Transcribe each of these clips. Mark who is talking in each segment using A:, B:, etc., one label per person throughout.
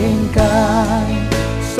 A: ง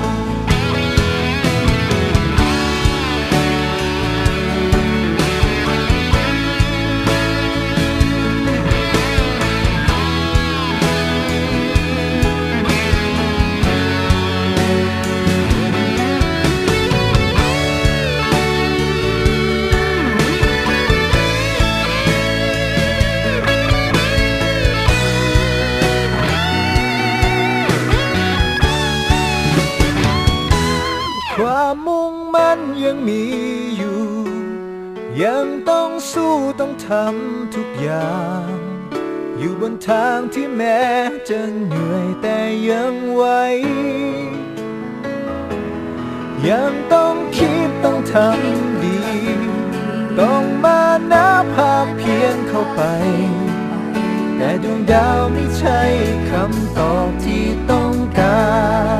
A: มุ่งมั่นยังมีอยู่ ยังต้องสู้ต้องทำทุกอย่าง อยู่บนทางที่แม้จะเหนื่อยแต่ยังไหวยังต้องคิดต้องทำดี ต้องมานาภาพเพียนเข้าไป แต่ดวงดาวไม่ใช่คำตอบที่ต้องการ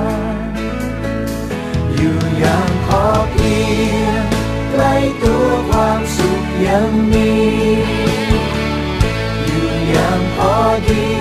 A: ยังมีอยู่อย่างพอดี